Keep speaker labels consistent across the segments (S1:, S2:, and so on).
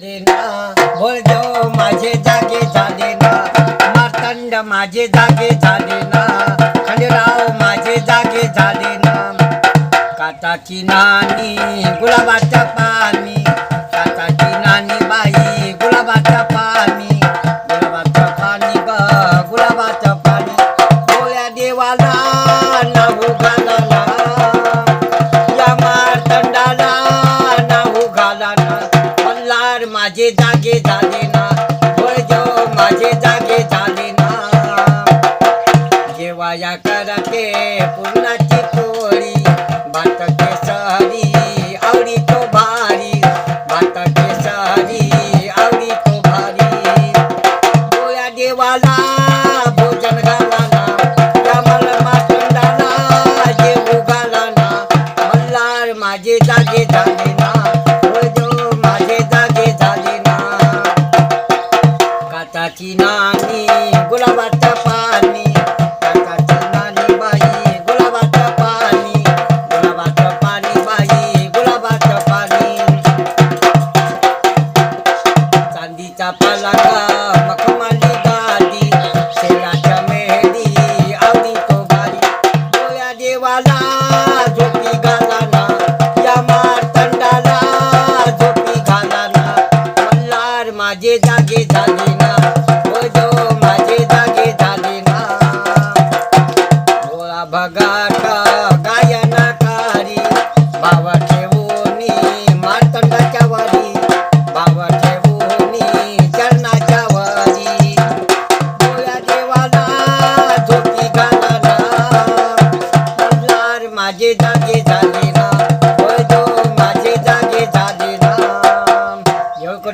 S1: झाले ना माझे जागे झाले ना मार्तंड माझे जागे झाले ना खंडराव माझे जागे झाले ना काटाची नाणी गुलाबाच्या জাগে জানে না বলজো মাঝে জাগে জানে না যেওয়া করতে পুরো भगाटा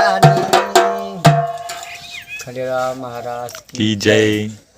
S1: रानी खंडेराव महाराज
S2: की जय